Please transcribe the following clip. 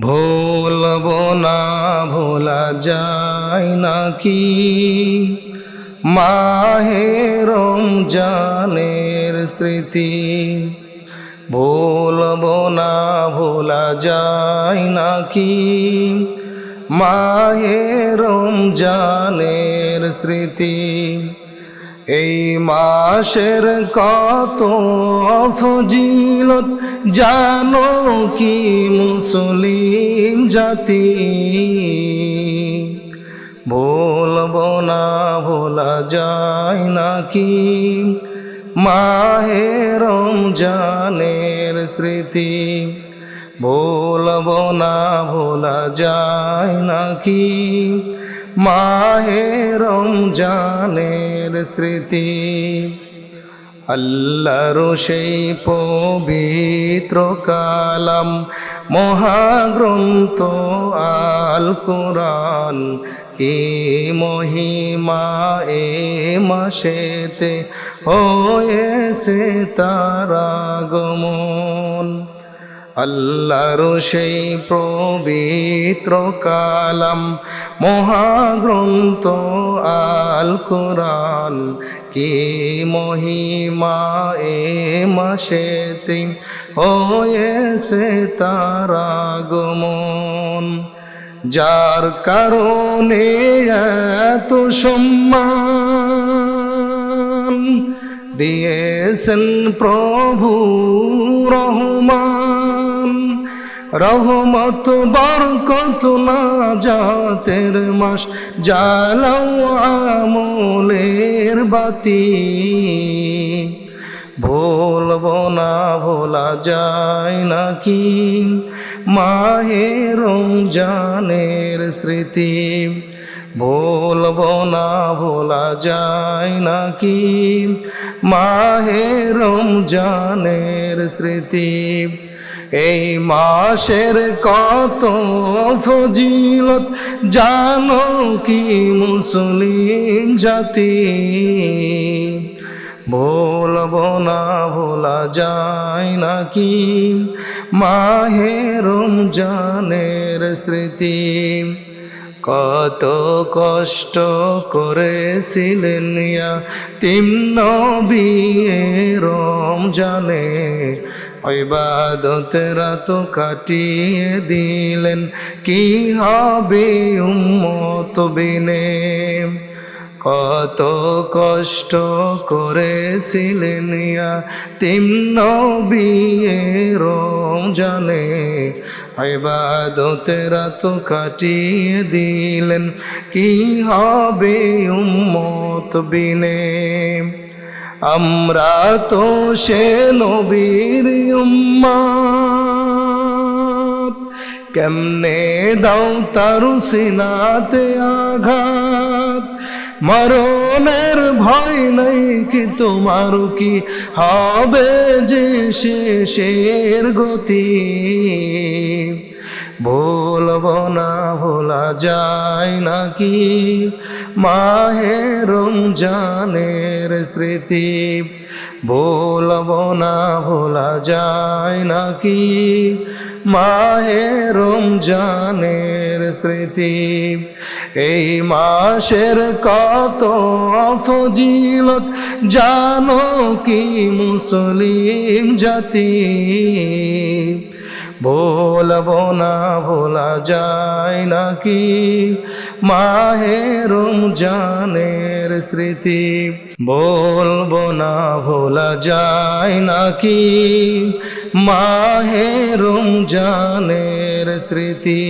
ভুলব না, ভোলা যায় নাকি? মাহেরম জানের স্মৃতি। ভুলব না, ভোলা যায় নাকি? মাহেরম জানের স্মৃতি। এই মাসের কত ফজিলত, জানো কি মুসলিম জাতি? বলব না, ভোলা যায় নাকি? মাহেরম জানের স্মৃতি। বলব না, ভোলা যায় নাকি? মাহেরম জানের স্মৃতি, আল্লাহর সেই পবিত্র কালাম, মহাগ্রন্থ আল কোরআন, কি মহিমা এ মাসেতে হয়েছে তারা গমন। আল্লাহর সেই পবিত্র কালাম, মহাগ্রন্থ আল কোরআন। কি মহিমা এ মাসেতে হয়েছে তারা গমন যার কারণে এত সম্মান দিয়েছেন প্রভু রহমান। রহমত, বরকত না জাতের মাস, জালাও আমলের বাতি। ভুলব না, ভোলা যায় নাকি? মাহের জানের স্মৃতি। ভুলব না, ভোলা যায় নাকি? মাহের জানের স্মৃতি। এই মাসের কত ফজিলত, জানো কি মুসলিম জাতি? বলব না, ভোলা যায় নাকি? মাহেরম জানের স্মৃতি। কত কষ্ট করেছিলেন তিন রম জানে ইবাদতেরা তো কাটিয়ে দিলেন, কি হবে উম্মত বিনে? কত কষ্ট করেছিলেন তিন্ন রম জানে ইবাদতেরা তো কাটিয়ে দিলেন, কি হবে উম্মত বিনে? আমরা তো সে নবীর কেমনে দাও তারু সিনাতে আঘাত? মরণের ভয় নাই কি তোমার কি হবে যে শেষের গতি? বলব না, ভোলা যায় নাকি মাহের জানের স্মৃতি? বলব না, ভোলা যায় নাকি মাহের জানের স্মৃতি। এই মাসের কত ফজিলত, জানো কি মুসলিম জাতি? বলব না, ভোলা যায় নাকি? মাহেরম জানের স্মৃতি। বলব না, ভোলা যায় নাকি? মাহেরম জানের স্মৃতি।